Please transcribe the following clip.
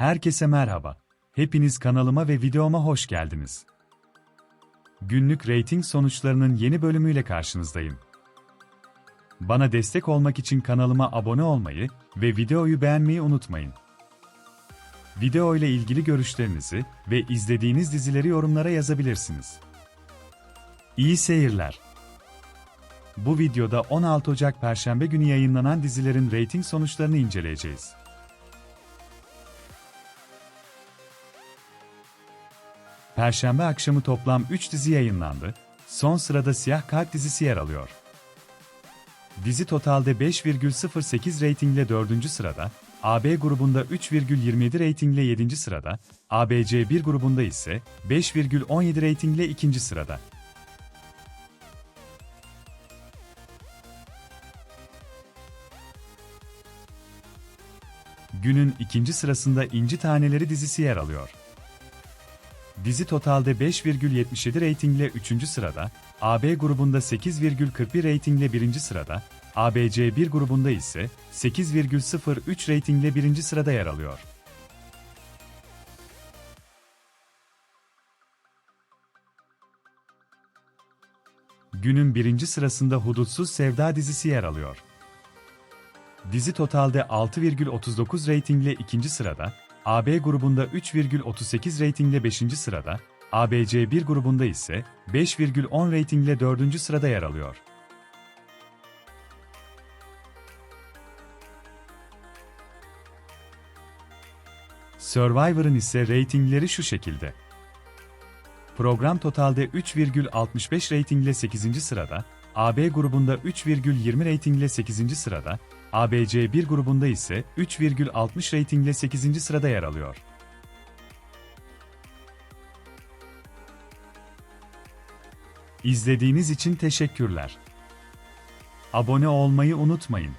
Herkese merhaba. Hepiniz kanalıma ve videoma hoş geldiniz. Günlük reyting sonuçlarının yeni bölümüyle karşınızdayım. Bana destek olmak için kanalıma abone olmayı ve videoyu beğenmeyi unutmayın. Video ile ilgili görüşlerinizi ve izlediğiniz dizileri yorumlara yazabilirsiniz. İyi seyirler. Bu videoda 16 Ocak Perşembe günü yayınlanan dizilerin reyting sonuçlarını inceleyeceğiz. Perşembe akşamı toplam 3 dizi yayınlandı. Son sırada Siyah Kalp dizisi yer alıyor. Dizi totalde 5,08 reytingle 4. sırada, AB grubunda 3,27 reytingle 7. sırada, ABC1 grubunda ise 5,17 reytingle 2. sırada. Günün ikinci sırasında İnci Taneleri dizisi yer alıyor. Dizi totalde 5,77 reytingle 3. sırada, AB grubunda 8,41 reytingle 1. sırada, ABC1 grubunda ise 8,03 reytingle 1. sırada yer alıyor. Günün birinci sırasında Hudutsuz Sevda dizisi yer alıyor. Dizi totalde 6,39 reytingle ikinci sırada, AB grubunda 3,38 reytingle 5. sırada, ABC1 grubunda ise 5,10 reytingle 4. sırada yer alıyor. Survivor'ın ise reytingleri şu şekilde. Program totalde 3,65 reytingle 8. sırada, AB grubunda 3,20 reytingle 8. sırada, ABC1 grubunda ise 3,60 reytingle 8. sırada yer alıyor. İzlediğiniz için teşekkürler. Abone olmayı unutmayın.